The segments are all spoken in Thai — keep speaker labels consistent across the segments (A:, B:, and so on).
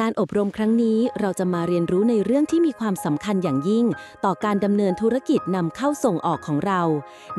A: การอบรมครั้งนี้เราจะมาเรียนรู้ในเรื่องที่มีความสำคัญอย่างยิ่ง ต่อการดำเนินธุรกิจนำเข้าส่งออกของเรา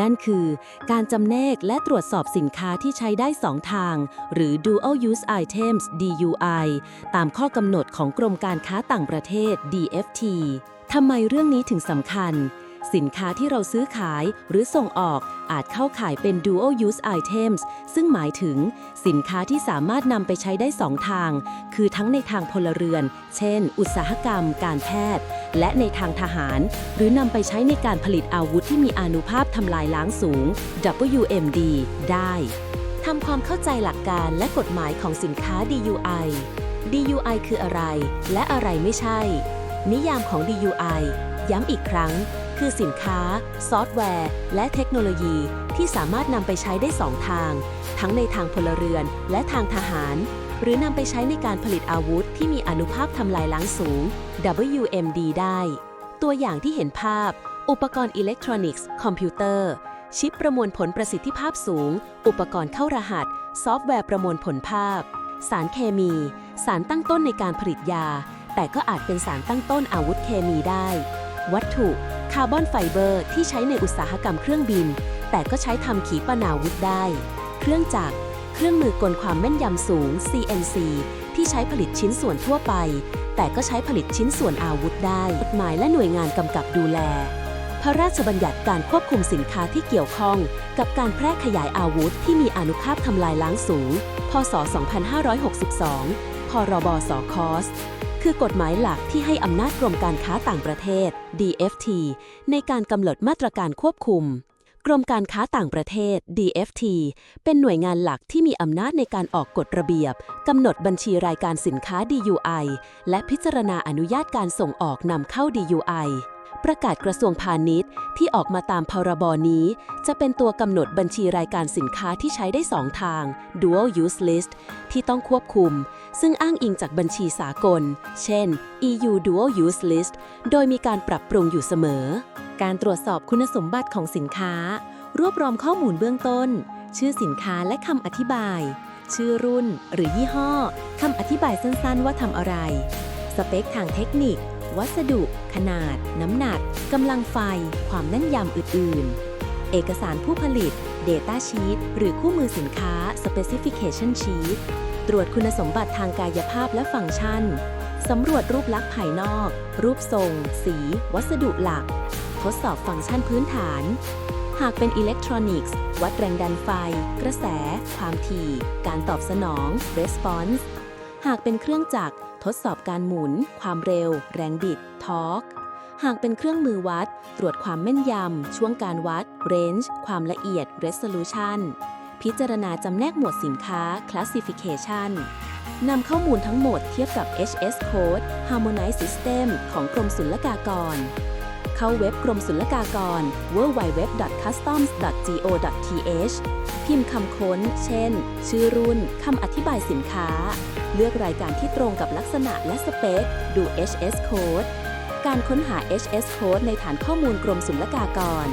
A: นั่นคือ การจำแนกและตรวจสอบสินค้าที่ใช้ได้2ทาง หรือ Dual Use Items DUI ตามข้อกำหนดของกรมการค้าต่างประเทศ DFT ทำไมเรื่องนี้ถึงสำคัญ สินค้าที่เราซื้อขายหรือส่งออกอาจเข้าข่ายเป็น dual use items ซึ่งหมายถึง สินค้าที่สามารถนำไปใช้ได้สองทาง คือทั้งในทางพลเรือน เช่น อุตสาหกรรม การแพทย์ และในทางทหาร หรือนำไปใช้ในการผลิตอาวุธที่มีอนุภาพทำลายล้างสูง WMD ได้ทำความเข้าใจหลักการและกฎหมายของสินค้า DUI DUI คืออะไร และอะไรไม่ใช่ นิยามของ DUI ย้ำอีกครั้ง คือสินค้า ซอฟต์แวร์ และเทคโนโลยีที่สามารถนำไปใช้ได้สองทาง ทั้งในทางพลเรือนและทางทหาร หรือนำไปใช้ในการผลิตอาวุธที่มีอนุภาพทำลายล้างสูง WMD ได้ ตัวอย่างที่เห็นภาพ อุปกรณ์อิเล็กทรอนิกส์คอมพิวเตอร์ชิปประมวลผลประสิทธิภาพสูง อุปกรณ์เข้ารหัส ซอฟต์แวร์ประมวลผลภาพ สารเคมี สารตั้งต้นในการผลิตยา แต่ก็อาจเป็นสารตั้งต้นอาวุธเคมีได้ วัตถุ คาร์บอนไฟเบอร์ที่ใช้ในอุตสาหกรรมเครื่องบิน แต่ก็ใช้ทำขีปนาวุธได้ เครื่องจักร เครื่องมือกลความแม่นยำสูง CNC ที่ใช้ผลิตชิ้นส่วนทั่วไป แต่ก็ใช้ผลิตชิ้นส่วนอาวุธได้กฎหมายและหน่วยงานกำกับดูแล พระราชบัญญัติการควบคุมสินค้าที่เกี่ยวข้อง กับการแพร่ขยายอาวุธที่มีอนุภาพทำลายล้างสูง พศ 2562 พรบสคส คือกฎหมายหลักที่ให้อำนาจกรมการค้าต่างประเทศ DFT ในการกำหนดมาตรการควบคุม กรมการค้าต่างประเทศ DFT เป็นหน่วยงานหลักที่มีอำนาจในการออกกฎระเบียบกำหนดบัญชีรายการสินค้า DUI และพิจารณาอนุญาตการส่งออกนำเข้า DUI ประกาศกระทรวงพาณิชย์ ที่ออกมาตามพรบนี้ จะเป็นตัวกำหนดบัญชีรายการสินค้าที่ใช้ได้ 2 ทาง Dual Use List ที่ต้องควบคุม ซึ่งอ้างอิงจากบัญชีสากล เช่น EU Dual Use List โดยมีการปรับปรุงอยู่เสมอ การตรวจสอบคุณสมบัติของสินค้า รวบรวมข้อมูลเบื้องต้น ชื่อสินค้าและคำอธิบาย ชื่อรุ่น หรือยี่ห้อคำอธิบายสั้นๆ ว่าทำอะไร สเปคทางเทคนิค วัสดุ ขนาด น้ำหนัก กำลังไฟ ความแน่นยำอื่น ๆ เอกสารผู้ผลิต Data Sheet หรือคู่มือสินค้า Specification Sheet ตรวจคุณสมบัติทางกายภาพและฟังก์ชัน สำรวจรูปลักษณ์ภายนอก รูปทรง สี วัสดุหลัก ทดสอบฟังก์ชันพื้นฐาน หากเป็นอิเล็กทรอนิกส์ วัดแรงดันไฟ กระแส ความถี่ การตอบสนอง response หากเป็นเครื่องจักร ทดสอบการหมุน ความเร็ว แรงบิด ทอร์กหากเป็นเครื่องมือวัด ตรวจความแม่นยำ ช่วงการวัด range ความละเอียด resolution พิจารณาจำแนกหมวดสินค้า classification นำข้อมูลทั้งหมดเทียบกับ HS Code Harmonized System ของกรมศุลกากร เข้าเว็บกรมศุลกากร www.customs.go.th พิมพ์คำค้น เช่น ชื่อรุ่น คำอธิบายสินค้า เลือกรายการที่ตรงกับลักษณะและสเปค ดู HS Code การค้นหา HS Code ในฐานข้อมูลกรมศุลกากร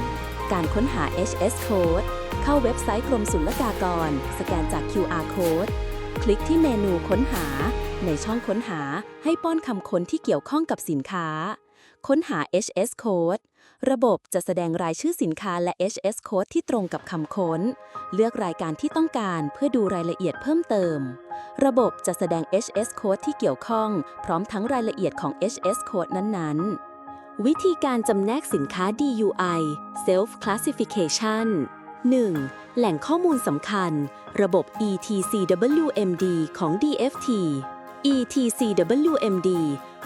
A: การค้นหา HS Code เข้าเว็บไซต์กรมศุลกากร สแกนจาก QR Code คลิกที่เมนูค้นหา ในช่องค้นหาให้ป้อนคำค้นที่เกี่ยวข้องกับสินค้า ค้นหา HS Code ระบบจะแสดงรายชื่อสินค้าและ HS Code ที่ตรงกับคำค้น เลือกรายการที่ต้องการเพื่อดูรายละเอียดเพิ่มเติม ระบบจะแสดง HS Code ที่เกี่ยวข้อง พร้อมทั้งรายละเอียดของ HS Code นั้นๆ วิธีการจำแนกสินค้า DUI Self Classification 1. แหล่งข้อมูลสำคัญ ระบบ ETCWMD ของ DFT ETCWMD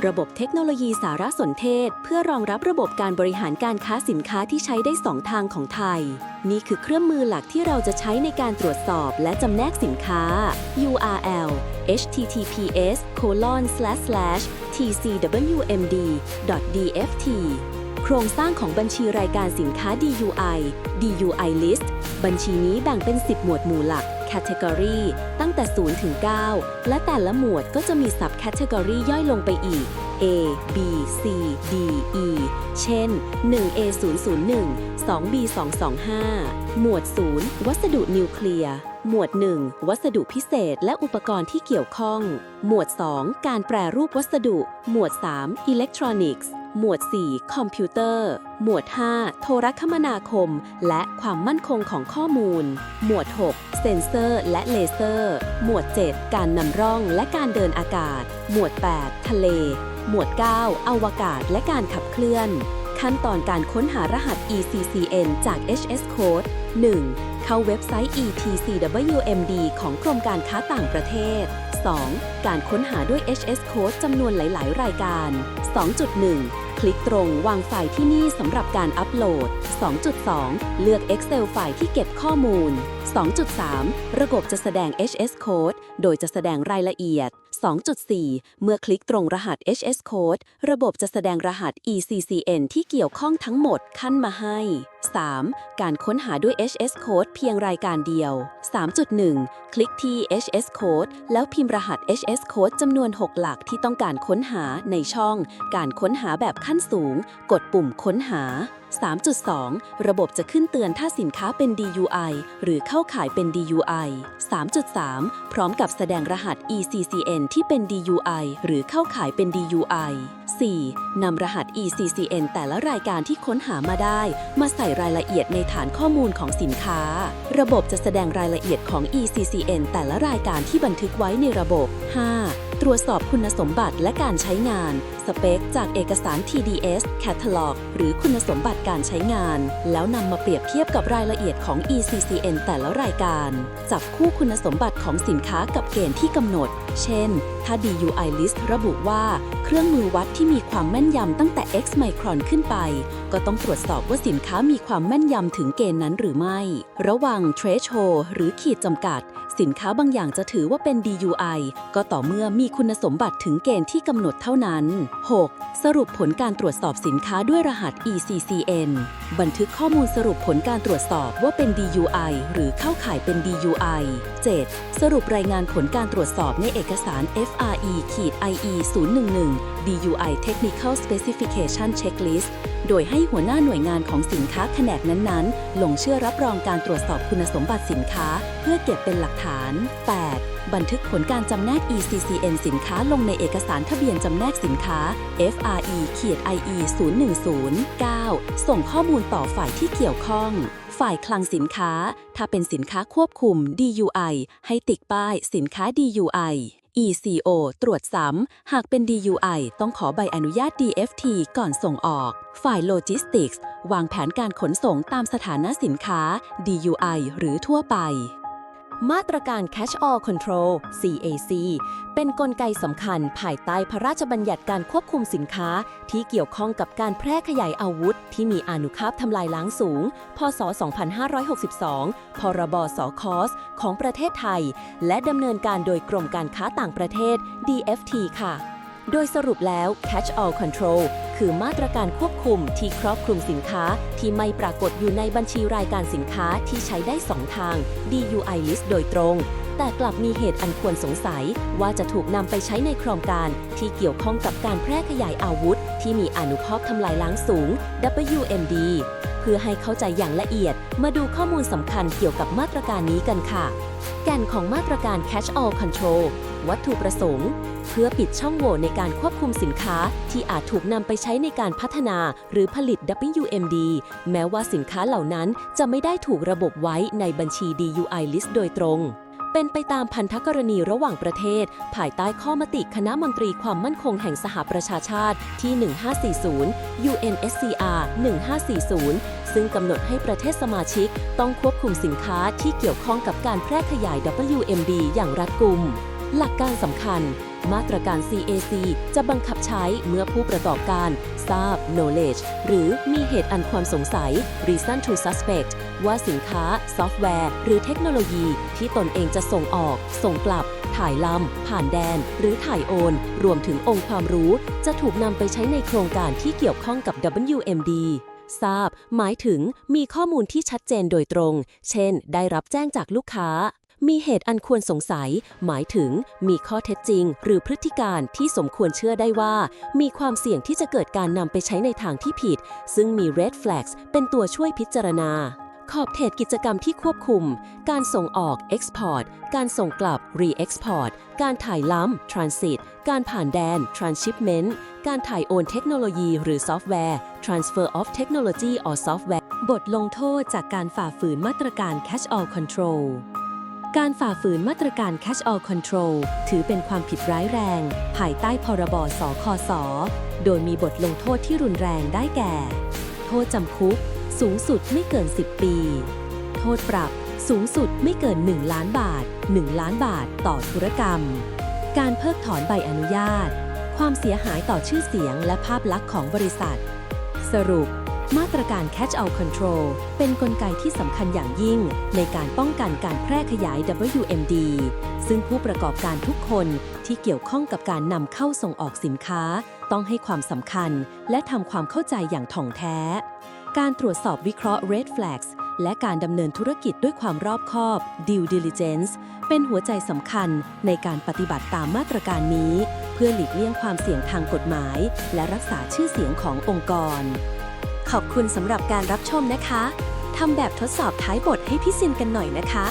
A: ระบบเทคโนโลยีสารสนเทศ เพื่อรองรับระบบการบริหารการค้าสินค้าที่ใช้ได้ 2 ทางของไทย นี่คือเครื่องมือหลักที่เราจะใช้ในการตรวจสอบและจำแนกสินค้า URL https colon slash slash tcwmd dft ครงสร้างของบัญชีรายการสินค้า DUI DUI List บัญชีนี้แบ่งเป็น 10 หมวดหมู่หลัก Category ตั้งแต่ 0 ถึง 9 และแต่ละหมวดก็จะมี Sub Category ย่อยลงไปอีก A B C D E เช่น 1A 0 0 1 2B 2 2 5 หมวด 0 วัสดุนิวเคลียร์ หมวด 1 วัสดุพิเศษและอุปกรณ์ที่เกี่ยวข้อง หมวด 2 การแปรรูปวัสดุ หมวด 3 อิเล็กทรอนิกส์ หมวด 4 คอมพิวเตอร์ หมวด 5 โทรคมนาคม และความมั่นคงของข้อมูล หมวด 6 เซ็นเซอร์ และเลเซอร์ หมวด 7 การนำร่องและการเดินอากาศ หมวด 8 ทะเล หมวด 9 อวกาศและการขับเคลื่อน ขั้นตอนการค้นหารหัส ECCN จาก HS Code 1. เข้าเว็บไซต์ ETCWMD ของกรมการค้าต่างประเทศ 2. การค้นหาด้วย HS Code จำนวนหลาย ๆ รายการ 2.1 คลิกตรงวางไฟล์ที่นี่สำหรับการอัปโหลด 2.2 เลือก Excel ไฟล์ที่เก็บข้อมูล 2.3 ระบบจะแสดง HS Code โดยจะแสดงรายละเอียด 2.4 เมื่อคลิกตรงรหัส HS Code ระบบจะแสดงรหัส ECCN ที่เกี่ยวข้องทั้งหมดขั้นมาให้ 3. การค้นหาด้วย HS Code เพียงรายการเดียว 3.1 คลิกที่ HS Code แล้วพิมพ์รหัส HS Code จำนวน 6 หลักที่ต้องการค้นหาในช่อง การค้นหาแบบขั้นสูง กดปุ่มค้นหา 3.2 ระบบจะขึ้นเตือนถ้าสินค้าเป็น DUI หรือเข้าข่ายเป็น DUI 3.3 พร้อมกับแสดงรหัส ECCN ที่เป็น DUI หรือเข้าข่ายเป็น DUI 4. นำรหัส ECCN แต่ละรายการที่ค้นหามาได้ มาใส่รายละเอียดในฐานข้อมูลของสินค้า ระบบจะแสดงรายละเอียดของ ECCN แต่ละรายการที่บันทึกไว้ในระบบ 5. ตรวจสอบคุณสมบัติและการใช้งาน สเปค จากเอกสาร TDS Catalog หรือคุณสมบัติการใช้งาน แล้วนำมาเปรียบเทียบกับรายละเอียดของ ECCN แต่ละรายการ จับคู่คุณสมบัติของสินค้ากับเกณฑ์ที่กำหนด เช่น ถ้า DUI list ระบุว่า เครื่องมือวัดที่มีความแม่นยำตั้งแต่ X ไมครอนขึ้นไป ก็ต้องตรวจสอบว่าสินค้ามีความแม่นยำถึงเกณฑ์นั้นหรือไม่ ระวัง threshold หรือขีดจำกัด สินค้าบางอย่างจะถือว่าเป็น DUI ก็ต่อเมื่อมีคุณสมบัติถึงเกณฑ์ที่กำหนดเท่านั้น 6. สรุปผลการตรวจสอบสินค้าด้วยรหัส ECCN บันทึกข้อมูลสรุปผลการตรวจสอบว่าเป็น DUI หรือเข้าข่ายเป็น DUI 7. สรุปรายงานผลการตรวจสอบในเอกสาร FRE IE 011 DUI Technical Specification Checklist โดยให้หัวหน้าหน่วยงานของสินค้าแผนกนั้นๆ ลงเชื่อรับรองการตรวจสอบคุณสมบัติสินค้า เพื่อเก็บเป็นหลักฐาน 8. บันทึกผลการจำแนก ECCN สินค้าลงในเอกสารทะเบียนจำแนกสินค้า FRE เีด IE 010 9. ส่งข้อมูลต่อฝ่ายที่เกี่ยวข้อง ฝ่ายคลังสินค้า ถ้าเป็นสินค้าควบคุม DUI ให้ติดป้ายสินค้า DUI ECO ตรวจซ้ำ หากเป็น DUI ต้องขอใบอนุญาต DFT ก่อนส่งออก ฝ่ายโลจิสติกส์ วางแผนการขนส่งตามสถานะสินค้า DUI หรือทั่วไป มาตรการ Catch All Control CAC เป็นนกลไกสำคัญภายใต้พระราชบัญญัติการควบคุมสินค้า ที่เกี่ยวข้องกับการแพร่ขยายอาวุธ ที่มีอนุภาพทำลายล้างสูง พศ 2562 พรบสคสของประเทศไทย และดำเนินการโดยกรมการค้าต่างประเทศ DFT ค่ะ โดยสรุปแล้ว Catch All Control คือมาตรการควบคุมที่ครอบคลุมสินค้าที่ไม่ปรากฏอยู่ในบัญชีรายการสินค้าที่ใช้ได้ 2 ทาง DUI list โดยตรง แต่กลับมีเหตุอันควรสงสัย ว่าจะถูกนำไปใช้ในโครงการ ที่เกี่ยวข้องกับการแพร่ขยายอาวุธ ที่มีอนุภาพทำลายล้างสูง WMD เพื่อให้เข้าใจอย่างละเอียด มาดูข้อมูลสำคัญเกี่ยวกับมาตรการนี้กันค่ะ แก่นของมาตรการ Catch All Control วัตถุประสงค์ เพื่อปิดช่องโหว่ในการควบคุมสินค้าที่อาจถูกนำไปใช้ในการพัฒนาหรือผลิต WMD แม้ว่าสินค้าเหล่านั้นจะไม่ได้ถูกระบบไว้ในบัญชี DUI list โดยตรง เป็นไปตามพันธกรณีระหว่างประเทศ ภายใต้ข้อมติคณะมนตรีความมั่นคงแห่งสหประชาชาติที่ 1540 UNSCR 1540ซึ่งกำหนดให้ประเทศสมาชิกต้องควบคุมสินค้าที่เกี่ยวข้องกับการแพร่ขยาย WMD อย่างรัดกุม หลักการสำคัญ มาตรการ CAC จะบังคับใช้เมื่อผู้ประกอบการ ทราบ knowledge หรือมีเหตุอันความสงสัย reason to suspect ว่าสินค้า ซอฟต์แวร์ หรือเทคโนโลยีที่ตนเองจะส่งออก ส่งกลับ ถ่ายลำผ่านแดน หรือถ่ายโอน รวมถึงองค์ความรู้ จะถูกนำไปใช้ในโครงการที่เกี่ยวข้องกับ WMD ทราบ หมายถึงมีข้อมูลที่ชัดเจนโดยตรง เช่น ได้รับแจ้งจากลูกค้า มีเหตุอันควรสงสัย หมายถึงมีข้อเท็จจริง หรือพฤติการที่สมควรเชื่อได้ว่า มีความเสี่ยงที่จะเกิดการนำไปใช้ในทางที่ผิด ซึ่งมี red flags เป็นตัวช่วยพิจารณาขอบเขตกิจกรรมที่ควบคุม การส่งออก Export การส่งกลับ Re-export การถ่ายล้ำ Transit การผ่านแดน Transshipment การถ่ายโอนเทคโนโลยีหรือซอฟต์แวร์ Transfer of Technology or Software บทลงโทษจากการฝ่าฝืนมาตรการ Catch All Control การฝ่าฝืนมาตรการ Catch All Control ถือเป็นความผิดร้ายแรง ภายใต้พรบสคส โดยมีบทลงโทษที่รุนแรงได้แก่ โทษจำคุก สูงสุดไม่เกิน 10 ปี โทษปรับสูงสุดไม่เกิน 1 ล้านบาท 1 ล้านบาทต่อธุรกรรม การเพิกถอนใบอนุญาต ความเสียหายต่อชื่อเสียงและภาพลักษณ์ของบริษัท สรุป มาตรการ Catch All Control เป็นนกลไกที่สำคัญอย่างยิ่ง ในการป้องกันการแพร่ขยาย WMD ซึ่งผู้ประกอบการทุกคนที่เกี่ยวข้องกับการนำเข้าส่งออกสินค้า ต้องให้ความสำคัญ และทำความเข้าใจอย่างถ่องแท้ การตรวจสอบวิเคราะห์ Red Flags และการดำเนินธุรกิจด้วยความรอบคอบ Due Diligence เป็นหัวใจสำคัญในการปฏิบัติตามมาตรการนี้ เพื่อหลีกเลี่ยงความเสี่ยงทางกฎหมาย และรักษาชื่อเสียงขององค์กร ขอบคุณสำหรับการรับชมนะคะ ทำแบบทดสอบท้ายบทให้พี่ซินกันหน่อยนะคะ